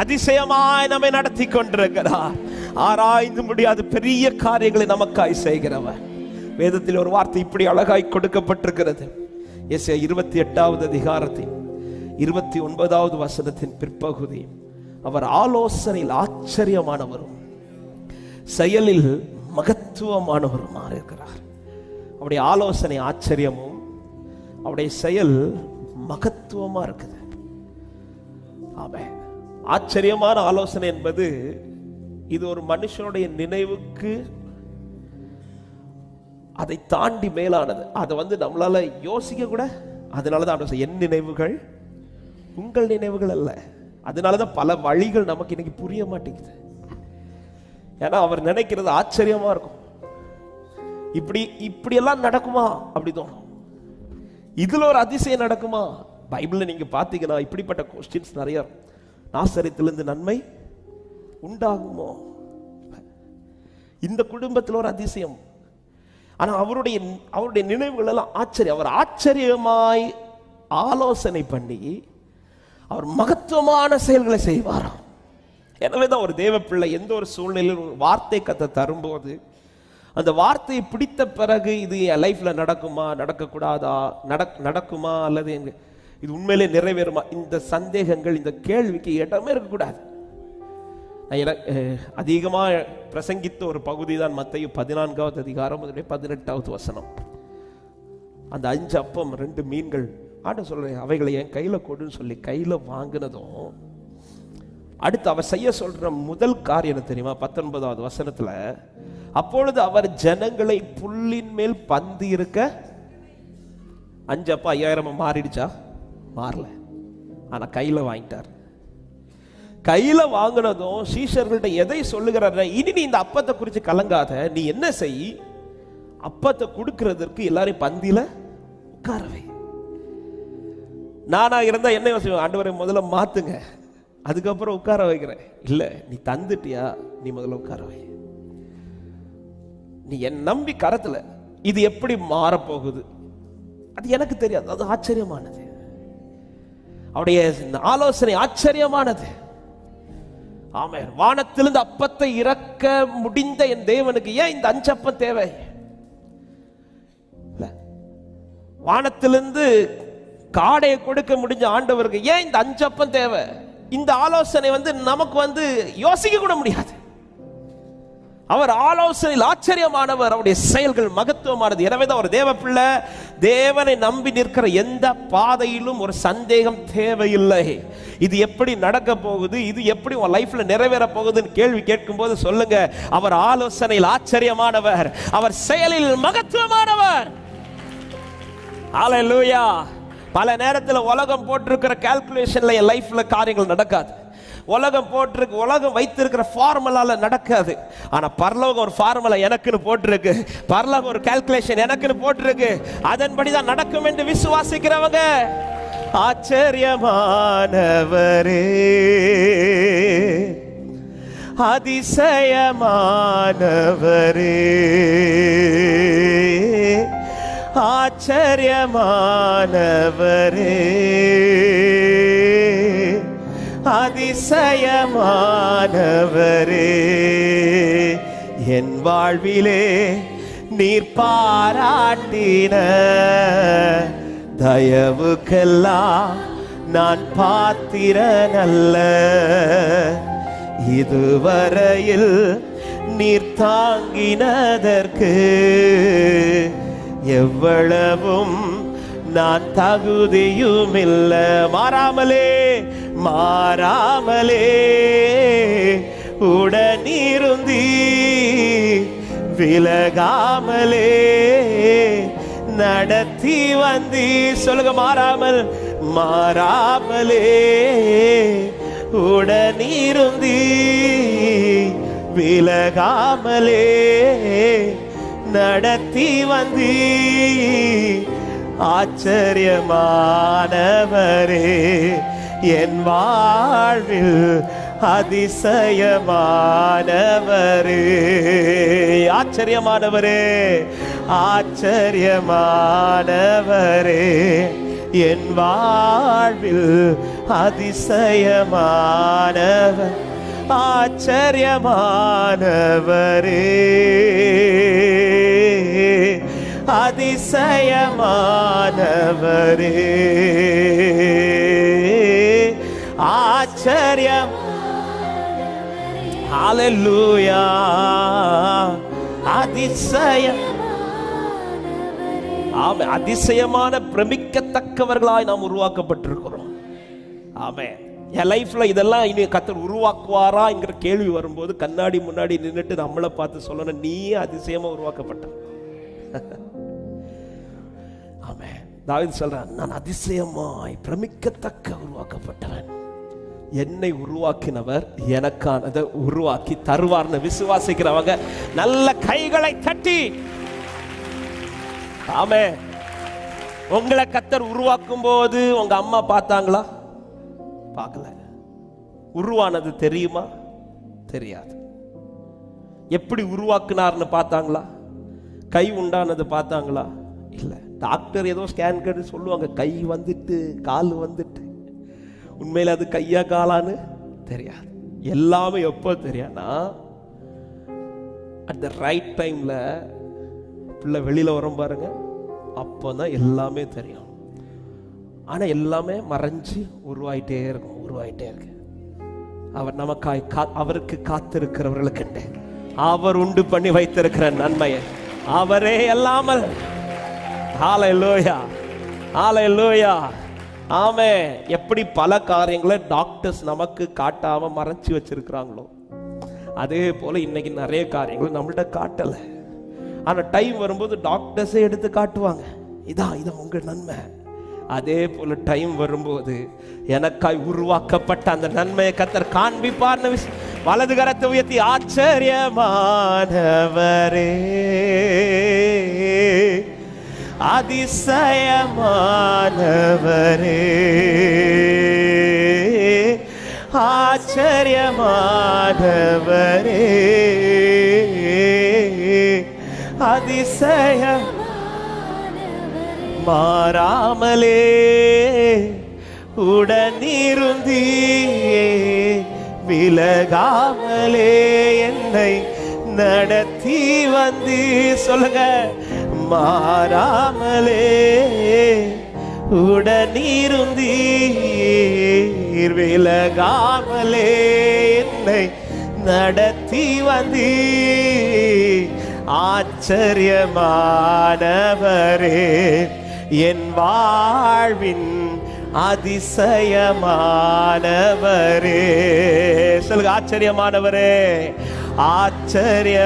அதிசயமாய் நம்மை நடத்தி கொண்டிருக்கிறார் ஆராய்ந்து முடியாத பெரிய காரியங்களை நமக்காய் செய்கிறவர். வேதத்தில் ஒரு வார்த்தை இப்படி அழகாய் கொடுக்கப்பட்டிருக்கிறது. எஸ் இருபத்தி எட்டாவது அதிகாரத்தின் இருபத்தி ஒன்பதாவது வசனத்தின் பிற்பகுதி. அவர் ஆலோசனையில் ஆச்சரியமானவரும் செயலில் மகத்துவமானவருமாக இருக்கிறார் அவருடைய ஆலோசனை ஆச்சரியமும் அவருடைய செயல் மகத்துவமா இருக்குது. ஆமென். ஆச்சரியமான ஆலோசனை என்பது இது ஒரு மனுஷனுடைய நினைவுக்கு அதை தாண்டி மேலானது. அதை வந்து நம்மளால யோசிக்க கூட அதனால தான் என் நினைவுகள் உங்கள் நினைவுகள் அல்ல. அதனால தான் பல வழிகள் நமக்கு இன்னைக்கு புரிய மாட்டேங்குது. ஏன்னா அவர் நினைக்கிறது ஆச்சரியமா இருக்கும். இப்படி இப்படியெல்லாம் நடக்குமா? அப்படி தோணும். இதுல ஒரு அதிசயம் நடக்குமா? பைபிள்ல நீங்க பார்த்தீங்கன்னா இப்படிப்பட்ட கொஸ்டின்ஸ் நிறைய இருக்கும். நாசரத்திலிருந்து நன்மை உண்டாகுமோ? இந்த குடும்பத்தில் ஒரு அதிசயம். ஆனால் அவருடைய அவருடைய நினைவுகள் எல்லாம் ஆச்சரியம் அவர் ஆச்சரியமாய் ஆலோசனை பண்ணி அவர் மகத்துவமான செயல்களை செய்வாராம் எனவே தான் ஒரு தேவ பிள்ளை எந்த ஒரு சூழ்நிலையில் ஒரு வார்த்தை கத்தை தரும்போது அந்த வார்த்தையை பிடித்த பிறகு இது என் லைஃப்பில் நடக்குமா நடக்கக்கூடாதா நடக் நடக்குமா அல்லது எங்கள் இது உண்மையிலே நிறைவேறுமா? இந்த சந்தேகங்கள் இந்த கேள்விக்கு இடமே இருக்கக்கூடாது. நான் என- பிரசங்கித்த ஒரு பகுதி தான் மத்தையும் பதினான்காவது அதிகாரம் அதனுடைய பதினெட்டாவது வசனம். அந்த அஞ்சு அப்பம் ரெண்டு மீன்கள் ஆட சொல்றேன் அவைகளை என் கையில் கொடுன்னு சொல்லி கையில் வாங்கினதும் அடுத்து அவர் செய்ய சொல்ற முதல் காரியம் என்ன தெரியுமா? பத்தொன்பதாவது வசனத்துல அப்பொழுது அவர் ஜனங்களை புல்லின் மேல் பந்து இருக்க அஞ்சு அப்பா ஐயாயிரம் மாறிடுச்சா? மாறல. ஆனா கையில வாங்கிட்டார். கையில வாங்கினதும் சீஷர்கள்ட்ட எதை சொல்லுகிறார் இனி நீ இந்த அப்பத்தை குறித்து கலங்காத நீ என்ன செய்? அப்பத்தை கொடுக்கறதற்கு எல்லாரையும் பந்தியில உட்காரவே நானா இருந்தா என்ன யோசிப்பேன்? ஆண்டவரை முதல்ல மாத்துங்க. அதுக்கப்புறம் உட்கார வைக்கிறேன். இல்ல நீ தந்துட்டியா? நீ முதல்ல உட்கார வை. நீ என் நம்பி கரத்துல இது எப்படி மாறப்போகுது? அது எனக்கு தெரியாது. அது ஆச்சரியமானது. அவருடைய ஆலோசனை ஆச்சரியமானது. ஆமே வானத்திலிருந்து அப்பத்தை இறக்க முடிந்த என் தேவனுக்கு ஏன் இந்த அஞ்சப்பம் தேவை? வானத்திலிருந்து காடையை கொடுக்க முடிஞ்ச ஆண்டவருக்கு ஏன் இந்த அஞ்சப்பம் தேவை? இந்த ஆலோசனை வந்து நமக்கு வந்து யோசிக்க கூட முடியாது. அவர் ஆலோசனையில் ஆச்சரியமானவர். அவருடைய செயல்கள் மகத்துவமானது. எனவே தான் ஒரு தேவ பிள்ளை தேவனை நம்பி நிற்கிற எந்த பாதையிலும் ஒரு சந்தேகம் தேவையில்லை. இது எப்படி நடக்க போகுது? இது எப்படி உன் லைஃப்ல நிறைவேற போகுதுன்னு கேள்வி கேட்கும்போது சொல்லுங்க. அவர் ஆலோசனையில் ஆச்சரியமானவர். அவர் செயலில் மகத்துவமானவர். ஹalleluya பல நேரத்தில் உலகம் போட்டிருக்கிற கால்குலேஷன்ல என் லைஃப்ல காரியங்கள் நடக்காது. உலகம் போட்டிருக்கு உலகம் வைத்திருக்கிற ஃபார்முலால நடக்காது. ஆனா பரலோகம் ஒரு ஃபார்முலா எனக்குன்னு போட்டிருக்கு. பரலோகம் ஒரு கால்குலேஷன் எனக்குன்னு போட்டிருக்கு. அதன்படி தான் நடக்கும் என்று விசுவாசிக்கிறவங்க. ஆச்சரியமானவரே. அதிசயமானவரே. ஆச்சரியமானவரே. அதிசயமானவரே. என் வாழ்விலே நீர் பாராட்டின தயவுக்கெல்லாம் நான் பாத்திரனல்ல. இதுவரையில் நீர் தாங்கினதற்கு எவ்வளவும் நான் தகுதியும் இல்லை மாறாமலே மாறாமலே உடனிருந்தி விலகாமலே நடத்தி வந்தி. சொல்லுங்க மாறாமல் மாறாமலே உடனிருந்தி விலகாமலே நடத்தி வந்தி. ஆச்சரியமானவரே என் வாழ்வில் அதிசயமானவரே. ஆச்சரியமானவரே ஆச்சரியமானவரே. என் வாழ்வில் அதிசயமானவர் ஆச்சரியமானவரே. அதிசயமானவரே. ஹalleluya அதிசயம் ஆமே அதிசயமான பிரமிக்கத்தக்கவர்களாய் நாம் உருவாக்கப்பட்டிருக்கிறோம். ஆமே என் லைஃப்ல இதெல்லாம் இனி கத்தர் உருவாக்குவாரா என்கிற கேள்வி வரும்போது கண்ணாடி முன்னாடி நின்றுட்டு நம்மளை பார்த்து சொல்லணும் நீயே அதிசயமா உருவாக்கப்பட்ட. ஆமே தாவின் சொல்றான் நான் அதிசயமாய் பிரமிக்கத்தக்க உருவாக்கப்பட்டவன். என்னை உருவாக்கினவர் எனக்கானதை உருவாக்கி தருவார்னு விசுவாசிக்கிறவங்க நல்ல கைகளை தட்டி. ஆமே. உங்களை கத்தர் உருவாக்கும் போது உங்க அம்மா பார்த்தாங்களா? பார்க்கல. உருவானது தெரியுமா? தெரியாது. எப்படி உருவாக்குனார்னு பார்த்தாங்களா? கை உண்டானது பார்த்தாங்களா? இல்லை. டாக்டர் ஏதோ ஸ்கேன் கேட்டு சொல்லுவாங்க. கை வந்துட்டு கால் வந்துட்டு. உண்மையில அது கையா காலான்னு தெரியாது. எல்லாமே எப்போ தெரியாதுன்னா அட் த ரைட் டைம்ல பிள்ளை வெளியில வரும் பாருங்க. அப்போதான் எல்லாமே தெரியும். ஆனா எல்லாமே மறைஞ்சு உருவாயிட்டே இருக்கும் உருவாயிட்டே இருக்கு. அவர் நமக்காய் கா- அவருக்கு காத்திருக்கிறவர்களுக்கு அவர் உண்டு பண்ணி வைத்திருக்கிற நன்மையை. அவரே அல்லாமல். ஹalleluya ஹalleluya ஆமே எப்படி பல காரியங்களை டாக்டர்ஸ் நமக்கு காட்டாம மறைச்சு வச்சிருக்கிறாங்களோ. அதே போல இன்னைக்கு நிறைய காரியங்களை நம்மள்ட்ட காட்டல. ஆனா டைம் வரும்போது டாக்டர்ஸே எடுத்து காட்டுவாங்க. இதான் இதான் உங்க நன்மை. அதே போல டைம் வரும்போது எனக்காய் உருவாக்கப்பட்ட அந்த நன்மையை கத்தர் காண்பிப்பார்னு வலது கரத்தை உயர்த்தி ஆச்சரியமானவரே. அதிசயமானவரே. ஆச்சரியமானவரே. அதிசயம் மாறாமலே உடனிருந்தியே. விலகாமலே என்னை நடத்தி வந்து. சொல்லுங்க. மாறாமலே உடனிருந்தீர். விலகாமலே என்னை நடத்தி வந்தீ ஆச்சரியமானவரே என் வாழ்வின் அதிசயமானவரே. சொல்லுங்க ஆச்சரியமானவரே ஆச்சரியமானவரே.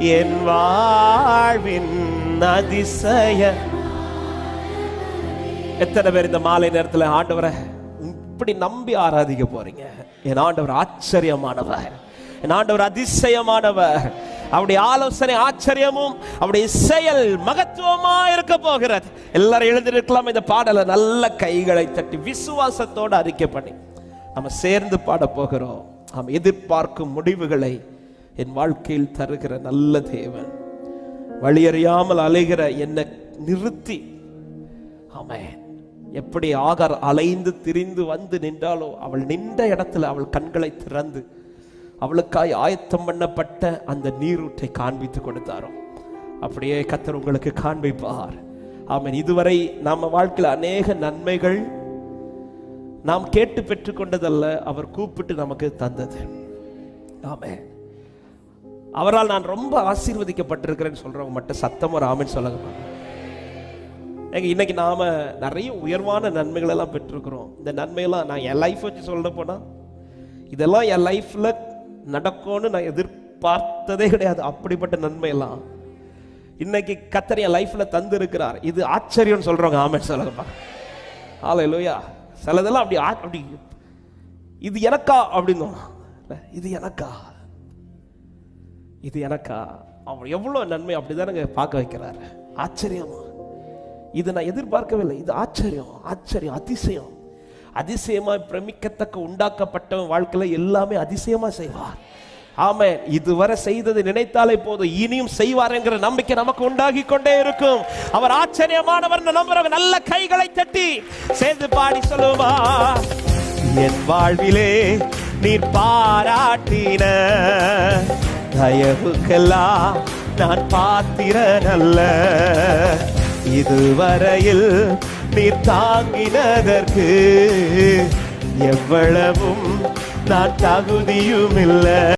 என் வாழ்வின் அதிசய. எத்தனை பேர் இந்த மாலை நேரத்தில் ஆண்டவரை இப்படி நம்பி ஆராதிக்க போறீங்க? என் ஆண்டவர் ஆச்சரியமானவர். என் ஆண்டவர் அதிசயமானவர். அவருடைய ஆலோசனை ஆச்சரியமும் அவருடைய செயல் மகத்துவமா இருக்க போகிறது. எல்லாரும் எழுந்திருக்கலாம் இந்த பாடலை நல்ல கைகளை தட்டி விசுவாசத்தோடு அறிக்கை பண்ணி. நம்ம சேர்ந்து பாட போகிறோம். நாம் எதிர்பார்க்கும் முடிவுகளை என் வாழ்க்கையில் தருகிற நல்ல தேவன். வழியறியாமல் அலைகிற என்னை நிறுத்தி. ஆமேன். எப்படி ஆகார் அலைந்து திரிந்து வந்து நின்றாலோ அவள் நின்ற இடத்துல அவள் கண்களை திறந்து அவளுக்காய் ஆயத்தம் பண்ணப்பட்ட அந்த நீரூற்றை காண்பித்து கொடுத்தாரோ. அப்படியே கத்தர் உங்களுக்கு காண்பிப்பார். அவன் இதுவரை நம்ம வாழ்க்கையில் அநேக நன்மைகள் நாம் கேட்டு பெற்றுக்கொண்டதல்ல அவர் கூப்பிட்டு நமக்கு தந்தது. ஆமே அவரால் நான் ரொம்ப ஆசீர்வதிக்கப்பட்டிருக்கிறேன்னு சொல்றவங்க மட்டும் சத்தம் ஒரு ஆமென் சொல்லுங்க எங்க இன்னைக்கு நாம நிறைய உயர்வான நன்மைகள் எல்லாம் பெற்றிருக்கிறோம். இந்த நன்மையெல்லாம் நான் என் லைஃப் வச்சு சொல்ல போனா இதெல்லாம் என் லைஃப்ல நடக்கும்னு நான் எதிர்பார்த்ததே கிடையாது. அப்படிப்பட்ட நன்மையெல்லாம் இன்னைக்கு கத்தர் என் லைஃப்ல தந்து இருக்கிறார் இது ஆச்சரியம்னு சொல்றவங்க ஆமென் சொல்லுங்கப்பா ஆலை லோயா சிலதெல்லாம் அப்படி ஆ- அப்படி இது எனக்கா அப்படின்னு இது எனக்கா? இது எனக்கா? அவர் எவ்வளோ நன்மை அப்படிதானங்க பார்க்க வைக்கிறாரு. ஆச்சரியமா? இது நான் எதிர்பார்க்கவில்லை. இது ஆச்சரியம். ஆச்சரியம். அதிசயம். அதிசயமா பிரமிக்கத்தக்க உண்டாக்கப்பட்டவன் வாழ்க்கையில எல்லாமே அதிசயமா செய்வார். ஆமே இதுவரை செய்தது நினைத்தாலே போதும். இனியும் செய்வார் என்கிற நம்பிக்கை நமக்கு உண்டாகி கொண்டே இருக்கும். அவர் ஆச்சரியமானவர் நம்புறவங்க நல்ல கைகளை தட்டி சேர்ந்து பாடி சொல்லுவா என் வாழ்விலே நீர் பாராட்டின தயவுக்கெல்லாம் நான் பாத்திரனல்ல. இதுவரையில் நீர் தாங்கினதற்கு எவ்வளவும் நான் தகுதியும் இல்லை